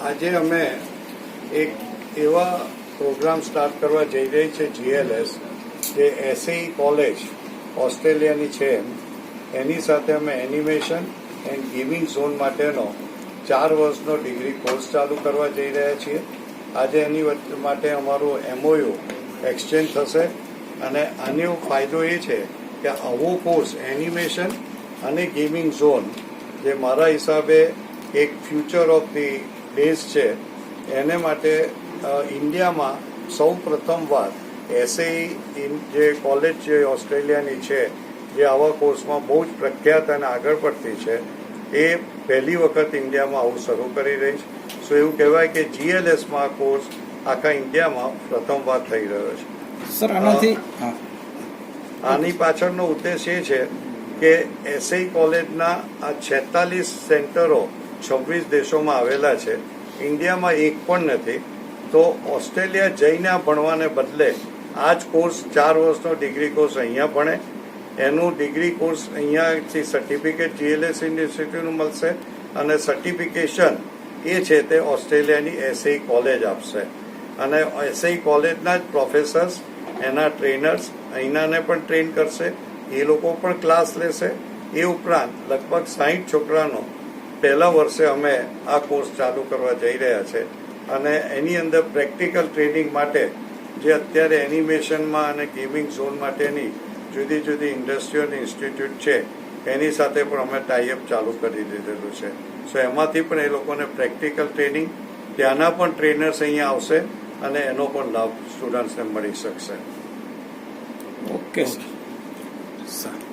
આજે અમે એક એવા પ્રોગ્રામ સ્ટાર્ટ કરવા જઈ રહી છે જીએલએસ જે એસઈ કોલેજ ઓસ્ટ્રેલિયાની છે એની સાથે અમે એનિમેશન એન્ડ ગેમિંગ ઝોન માટેનો ચાર વર્ષનો ડિગ્રી કોર્સ ચાલુ કરવા જઈ રહ્યા છીએ. આજે એની માટે અમારું એમઓયુ એક્સચેન્જ થશે. અને આનો ફાયદો એ છે કે આવો કોર્સ એનિમેશન અને ગેમિંગ ઝોન જે મારા હિસાબે એક ફ્યુચર ઓફ ધી ડેઝ છે એને માટે ઇન્ડિયામાં સૌ પ્રથમવાર એસએઈ જે કોલેજ જે ઓસ્ટ્રેલિયાની છે જે આવા કોર્સમાં બહુ જ પ્રખ્યાત અને આગળ પડતી છે એ પહેલી વખત ઇન્ડિયામાં આવું શરૂ કરી રહી છે. સો એવું કહેવાય કે જીએલએસમાં આ કોર્સ આખા ઇન્ડિયામાં પ્રથમવાર થઈ રહ્યો છે. સર આનાથી હા. આની પાછળનો ઉદ્દેશ એ છે કે એસઆઈ કોલેજના આ છેતાલીસ સેન્ટરો છવ્વીસ દેશોમાં આવેલા છે. ઇન્ડિયામાં એક પણ નથી. તો ઓસ્ટ્રેલિયા જઈને ભણવાને બદલે આ જ કોર્સ ચાર વર્ષનો ડિગ્રી કોર્સ અહીંયા ભણે. એનું ડિગ્રી કોર્સ અહીંયાથી સર્ટિફિકેટ જીએલએસ યુનિવર્સિટીનું મળશે અને સર્ટિફિકેશન એ છે તે ઓસ્ટ્રેલિયાની એસઆઈ કોલેજ આપશે. અને એસઆઈ કોલેજના જ પ્રોફેસર્સ એના ટ્રેનર્સ અહીંનાને પણ ટ્રેન કરશે. એ લોકો પણ ક્લાસ લેશે. એ ઉપરાંત લગભગ સાહીઠ છોકરાનો પહેલા વર્ષે અમે આ કોર્સ ચાલુ કરવા જઈ રહ્યા છે અને એની અંદર પ્રેક્ટિકલ ટ્રેનિંગ માટે જે અત્યારે એનિમેશનમાં અને ગેમિંગ ઝોન માટેની જુદી જુદી ઇન્ડસ્ટ્રીઓ અને ઇન્સ્ટિટ્યૂટ છે એની સાથે પણ અમે ટાઈઅપ ચાલુ કરી દીધેલું છે. સો એમાંથી પણ એ લોકોને પ્રેક્ટિકલ ટ્રેનિંગ ત્યાંના પણ ટ્રેનર્સ અહીંયા આવશે અને એનો પણ લાભ સ્ટુડન્ટ્સને મળી શકશે. ઓકે સર સારું